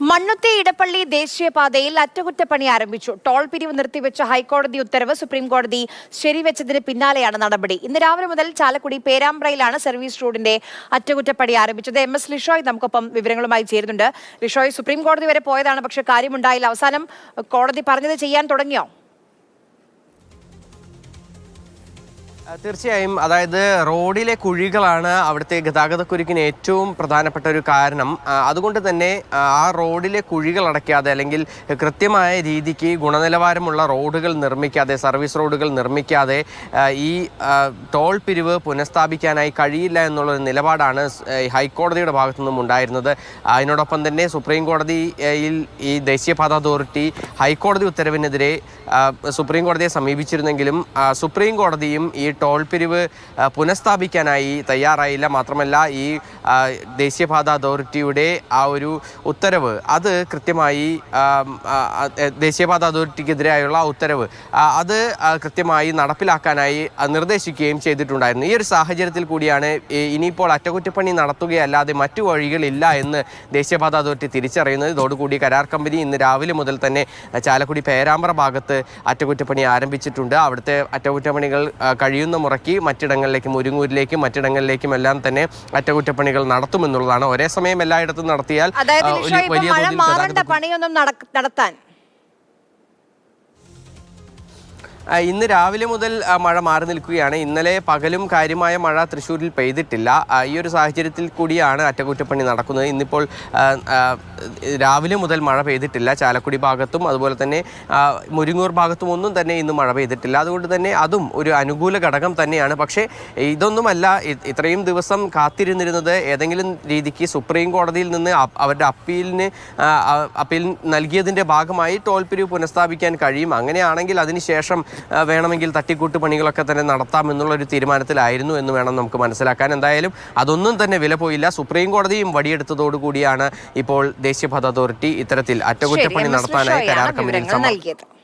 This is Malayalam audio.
മണ്ണുത്തി ഇടപ്പള്ളി ദേശീയപാതയിൽ അറ്റകുറ്റപ്പണി ആരംഭിച്ചു. ടോൾ പിരിവ് നിർത്തിവെച്ച ഹൈക്കോടതി ഉത്തരവ് സുപ്രീം കോടതി ശരിവെച്ചതിന് പിന്നാലെയാണ് നടപടി. ഇന്ന് രാവിലെ മുതൽ ചാലക്കുടി പേരാമ്പ്രയിലാണ് സർവീസ് റോഡിന്റെ അറ്റകുറ്റപ്പണി ആരംഭിച്ചത്. എം. എസ്. ലിഷോയ് നമുക്കൊപ്പം വിവരങ്ങളുമായി ചേരുന്നുണ്ട്. ലിഷോയ് സുപ്രീം കോടതി വരെ പോയതാണ് പക്ഷേ കാര്യമുണ്ടായില്ല. അവസാനം കോടതി പറഞ്ഞത് ചെയ്യാൻ തുടങ്ങിയോ? തീർച്ചയായും. അതായത് റോഡിലെ കുഴികളാണ് അവിടുത്തെ ഗതാഗതക്കുരുക്കിന് ഏറ്റവും പ്രധാനപ്പെട്ട ഒരു കാരണം. അതുകൊണ്ട് തന്നെ ആ, റോഡിലെ കുഴികൾ അടയ്ക്കാതെ അല്ലെങ്കിൽ കൃത്യമായ രീതിക്ക് ഗുണനിലവാരമുള്ള റോഡുകൾ നിർമ്മിക്കാതെ സർവീസ് റോഡുകൾ നിർമ്മിക്കാതെ ഈ ടോൾ പിരിവ് പുനഃസ്ഥാപിക്കാനായി കഴിയില്ല എന്നുള്ളൊരു നിലപാടാണ് ഹൈക്കോടതിയുടെ ഭാഗത്തു നിന്നും ഉണ്ടായിരുന്നത്. അതിനോടൊപ്പം തന്നെ സുപ്രീം കോടതിയിൽ ഈ ദേശീയപാത അതോറിറ്റി ഹൈക്കോടതി ഉത്തരവിനെതിരെ സുപ്രീം കോടതിയെ സമീപിച്ചിരുന്നെങ്കിലും സുപ്രീം കോടതിയും ഈ ടോൾ പിരിവ് പുനഃസ്ഥാപിക്കാനായി തയ്യാറായില്ല. മാത്രമല്ല ഈ ദേശീയപാത അതോറിറ്റിയുടെ ആ ഒരു ഉത്തരവ് അത് കൃത്യമായി ദേശീയപാത അതോറിറ്റിക്കെതിരായുള്ള ഉത്തരവ് അത് കൃത്യമായി നടപ്പിലാക്കാനായി നിർദ്ദേശിക്കുകയും ചെയ്തിട്ടുണ്ടായിരുന്നു. ഈ ഒരു സാഹചര്യത്തിൽ കൂടിയാണ് ഇനിയിപ്പോൾ അറ്റകുറ്റപ്പണി നടത്തുകയല്ലാതെ മറ്റു വഴികളില്ല എന്ന് ദേശീയപാത അതോറിറ്റി തിരിച്ചറിയുന്നത്. ഇതോടുകൂടി കരാർ കമ്പനി ഇന്ന് രാവിലെ മുതൽ തന്നെ ചാലക്കുടി പേരാമ്പ്ര ഭാഗത്ത് അറ്റകുറ്റപ്പണി ആരംഭിച്ചിട്ടുണ്ട്. അവിടുത്തെ അറ്റകുറ്റപ്പണികൾ ആ, കഴിയുന്ന മുറയ്ക്ക് മറ്റിടങ്ങളിലേക്കും ഒരുങ്ങൂരിലേക്കും മറ്റിടങ്ങളിലേക്കും എല്ലാം തന്നെ അറ്റകുറ്റപ്പണികൾ നടത്തുമെന്നുള്ളതാണ്. ഒരേ സമയം എല്ലായിടത്തും നടത്തിയാൽ വലിയ തോതിൽ പണിയൊന്നും നടത്താൻ ഇന്ന് രാവിലെ മുതൽ മഴ മാറി നിൽക്കുകയാണ്. ഇന്നലെ പകലും കാര്യമായ മഴ തൃശ്ശൂരിൽ പെയ്തിട്ടില്ല. ഈ ഒരു സാഹചര്യത്തിൽ കൂടിയാണ് അറ്റകുറ്റപ്പണി നടക്കുന്നത്. ഇന്നിപ്പോൾ രാവിലെ മുതൽ മഴ പെയ്തിട്ടില്ല. ചാലക്കുടി ഭാഗത്തും അതുപോലെ തന്നെ മുരിങ്ങൂർ ഭാഗത്തും ഒന്നും തന്നെ ഇന്ന് മഴ പെയ്തിട്ടില്ല. അതുകൊണ്ട് തന്നെ അതും ഒരു അനുകൂല ഘടകം തന്നെയാണ്. പക്ഷേ ഇതൊന്നുമല്ല ഇത്രയും ദിവസം കാത്തിരുന്നിരുന്നത് ഏതെങ്കിലും രീതിക്ക് സുപ്രീം കോടതിയിൽ നിന്ന് അവരുടെ അപ്പീലിന് അപ്പീൽ നൽകിയതിന്റെ ഭാഗമായി ടോൾ പിരിവ് പുനഃസ്ഥാപിക്കാൻ കഴിയും. അങ്ങനെയാണെങ്കിൽ അതിനുശേഷം വേണമെങ്കിൽ തട്ടിക്കൂട്ട് പണികളൊക്കെ തന്നെ നടത്താം എന്നുള്ളൊരു തീരുമാനത്തിലായിരുന്നു എന്ന് വേണം നമുക്ക് മനസ്സിലാക്കാൻ. എന്തായാലും അതൊന്നും തന്നെ വില പോയില്ല. സുപ്രീം കോടതിയും വടിയെടുത്തതോടുകൂടിയാണ് ഇപ്പോൾ ദേശീയ ദേശീയപാത അതോറിറ്റി ഇത്തരത്തിൽ അറ്റകുറ്റപ്പണി നടത്താനായി കരാർ കമ്പനിയിൽ